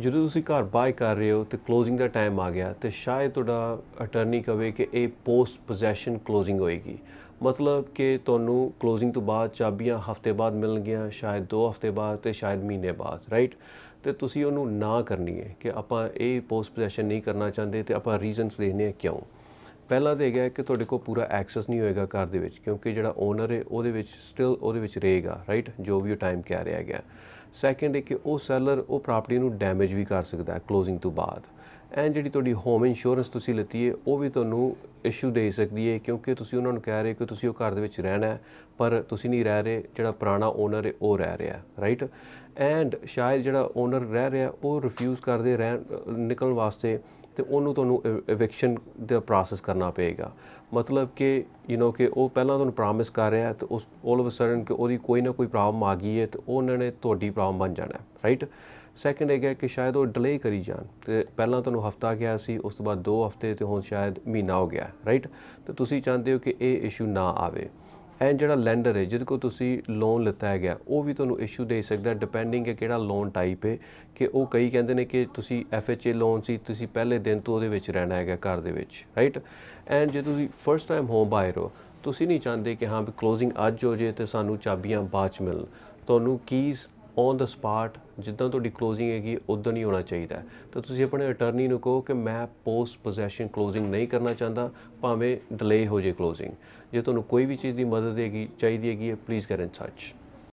ਜਦੋਂ ਤੁਸੀਂ ਘਰ ਬਾਏ ਕਰ ਰਹੇ ਹੋ ਤੇ ਕਲੋਜ਼ਿੰਗ ਦਾ ਟਾਈਮ ਆ ਗਿਆ, ਤੇ ਸ਼ਾਇਦ ਤੁਹਾਡਾ ਅਟਰਨੀ ਕਵੇ ਕਿ ਇਹ ਪੋਸਟ ਪੋਜੈਸ਼ਨ ਕਲੋਜ਼ਿੰਗ ਹੋਏਗੀ। ਮਤਲਬ ਕਿ ਤੁਹਾਨੂੰ ਕਲੋਜ਼ਿੰਗ ਤੋਂ ਬਾਅਦ ਚਾਬੀਆਂ ਹਫ਼ਤੇ ਬਾਅਦ ਮਿਲਣਗੀਆਂ, ਸ਼ਾਇਦ 2 ਹਫ਼ਤੇ ਬਾਅਦ ਤੇ ਸ਼ਾਇਦ ਮਹੀਨੇ ਬਾਅਦ ਰਾਈਟ ਤੇ ਤੁਸੀਂ ਉਹਨੂੰ ਨਾ ਕਰਨੀ ਹੈ ਕਿ ਆਪਾਂ ਇਹ ਪੋਸਟ ਪੋਜੈਸ਼ਨ ਨਹੀਂ ਕਰਨਾ ਚਾਹੁੰਦੇ ਤੇ ਆਪਾਂ ਰੀਜ਼ਨਸ ਦੇਣੇ ਆ ਕਿਉਂ। ਪਹਿਲਾ ਤਾਂ ਹੈਗਾ ਕਿ ਤੁਹਾਡੇ ਕੋਲ ਪੂਰਾ ਐਕਸੈਸ ਨਹੀਂ ਹੋਏਗਾ ਘਰ ਦੇ ਵਿੱਚ, ਕਿਉਂਕਿ ਜਿਹੜਾ ਓਨਰ ਹੈ, ਉਹਦੇ ਵਿੱਚ ਸਟਿਲ ਉਹਦੇ ਵਿੱਚ ਰਹੇਗਾ ਰਾਈਟ ਜੋ ਵੀ ਉਹ ਟਾਈਮ ਕਹਿ ਰਿਹਾ ਹੈਗਾ। ਸੈਕੰਡ ਹੈ ਕਿ ਉਹ ਸੈਲਰ ਉਹ ਪ੍ਰਾਪਰਟੀ ਨੂੰ ਡੈਮੇਜ ਵੀ ਕਰ ਸਕਦਾ ਹੈ ਕਲੋਜ਼ਿੰਗ ਤੋਂ ਬਾਅਦ। ਐਂਡ ਜਿਹੜੀ ਤੁਹਾਡੀ ਹੋਮ ਇੰਸ਼ੋਰੈਂਸ ਤੁਸੀਂ ਲਿੱਤੀ ਹੈ, ਉਹ ਵੀ ਤੁਹਾਨੂੰ ਇਸ਼ੂ ਦੇ ਸਕਦੀ ਹੈ, ਕਿਉਂਕਿ ਤੁਸੀਂ ਉਹਨਾਂ ਨੂੰ ਕਹਿ ਰਹੇ ਕਿ ਤੁਸੀਂ ਉਹ ਘਰ ਦੇ ਵਿੱਚ ਰਹਿਣਾ ਪਰ ਤੁਸੀਂ ਨਹੀਂ ਰਹਿ ਰਹੇ, ਜਿਹੜਾ ਪੁਰਾਣਾ ਓਨਰ ਹੈ, ਉਹ ਰਹਿ ਰਿਹਾ ਰਾਈਟ ਐਂਡ ਸ਼ਾਇਦ ਜਿਹੜਾ ਓਨਰ ਰਹਿ ਰਿਹਾ, ਉਹ ਰਿਫਿਊਜ਼ ਕਰਦੇ ਰਹਿਣ ਨਿਕਲਣ ਵਾਸਤੇ ਤੇ ਉਹਨੂੰ ਤੁਹਾਨੂੰ ਇਵਿਕਸ਼ਨ ਦਾ ਪ੍ਰੋਸੈਸ ਕਰਨਾ ਪਏਗਾ। ਮਤਲਬ ਕਿ ਯੂ نو ਕਿ ਉਹ ਪਹਿਲਾਂ ਤੁਹਾਨੂੰ ਪ੍ਰੋਮਿਸ ਕਰ ਰਿਹਾ ਹੈ ਤੇ ਉਸ ਆਲ ਆਫ ਅ ਸਡਨ ਕਿ ਉਹਦੀ ਕੋਈ ਨਾ ਕੋਈ ਪ੍ਰੋਬਲਮ ਆ ਗਈ ਹੈ ਤੇ ਉਹਨਾਂ ਨੇ ਤੁਹਾਡੀ ਪ੍ਰੋਬਲਮ ਬਣ ਜਾਣਾ ਰਾਈਟ ਸੈਕੰਡ ਹੈਗਾ ਕਿ ਸ਼ਾਇਦ ਉਹ ਡਿਲੇ ਕਰੀ ਜਾਣ ਤੇ ਪਹਿਲਾਂ ਤੁਹਾਨੂੰ ਹਫਤਾ ਗਿਆ ਸੀ, ਉਸ ਤੋਂ ਬਾਅਦ 2 ਹਫ਼ਤੇ ਤੇ ਹੁਣ ਸ਼ਾਇਦ ਮਹੀਨਾ ਹੋ ਗਿਆ ਰਾਈਟ ਤੇ ਤੁਸੀਂ ਚਾਹੁੰਦੇ ਹੋ ਕਿ ਇਹ ਇਸ਼ੂ ਨਾ ਆਵੇ। ਐਂਡ ਜਿਹੜਾ ਲੈਂਡਰ ਹੈ, ਜਿਹਦੇ ਕੋਲ ਤੁਸੀਂ ਲੋਨ ਲਿੱਤਾ ਹੈਗਾ, ਉਹ ਵੀ ਤੁਹਾਨੂੰ ਇਸ਼ੂ ਦੇ ਸਕਦਾ ਡਿਪੈਂਡਿੰਗ ਹੈ ਕਿਹੜਾ ਲੋਨ ਟਾਈਪ ਹੈ, ਕਿ ਉਹ ਕਈ ਕਹਿੰਦੇ ਨੇ ਕਿ ਤੁਸੀਂ ਐਫਐਚਏ ਲੋਨ ਸੀ, ਤੁਸੀਂ ਪਹਿਲੇ ਦਿਨ ਤੋਂ ਉਹਦੇ ਵਿੱਚ ਰਹਿਣਾ ਹੈਗਾ ਘਰ ਦੇ ਵਿੱਚ ਰਾਈਟ ਐਂਡ ਜੇ ਤੁਸੀਂ ਫਰਸਟ ਟਾਈਮ ਹੋਮ ਬਾਇਰ ਹੋ, ਤੁਸੀਂ ਨਹੀਂ ਚਾਹੁੰਦੇ ਕਿ ਹਾਂ ਵੀ ਕਲੋਜ਼ਿੰਗ ਅੱਜ ਹੋ ਜੇ ਤੇ ਸਾਨੂੰ ਚਾਬੀਆਂ ਬਾਅਦ ਚ ਮਿਲਣ। ਤੁਹਾਨੂੰ ਕੀਜ਼ ਔਨ ਦਾ ਸਪਾਟ ਜਿੱਦਾਂ ਤੁਹਾਡੀ ਕਲੋਜ਼ਿੰਗ ਹੈਗੀ ਉਦਾਂ ਨਹੀਂ ਹੋਣਾ ਚਾਹੀਦਾ। ਤਾਂ ਤੁਸੀਂ ਆਪਣੇ ਅਟਰਨੀ ਨੂੰ ਕਹੋ ਕਿ ਮੈਂ ਪੋਸਟ ਪੋਜੈਸ਼ਨ ਕਲੋਜ਼ਿੰਗ ਨਹੀਂ ਕਰਨਾ ਚਾਹੁੰਦਾ, ਭਾਵੇਂ ਡਿਲੇ ਹੋ ਜੇ ਕਲੋਜ਼ਿੰਗ ਜੇ ਤੁਹਾਨੂੰ ਕੋਈ ਵੀ ਚੀਜ਼ ਦੀ ਮਦਦ ਹੈਗੀ, ਚਾਹੀਦੀ ਹੈਗੀ ਹੈ ਪਲੀਜ਼ ਗੈਟ ਇਨ ਟੱਚ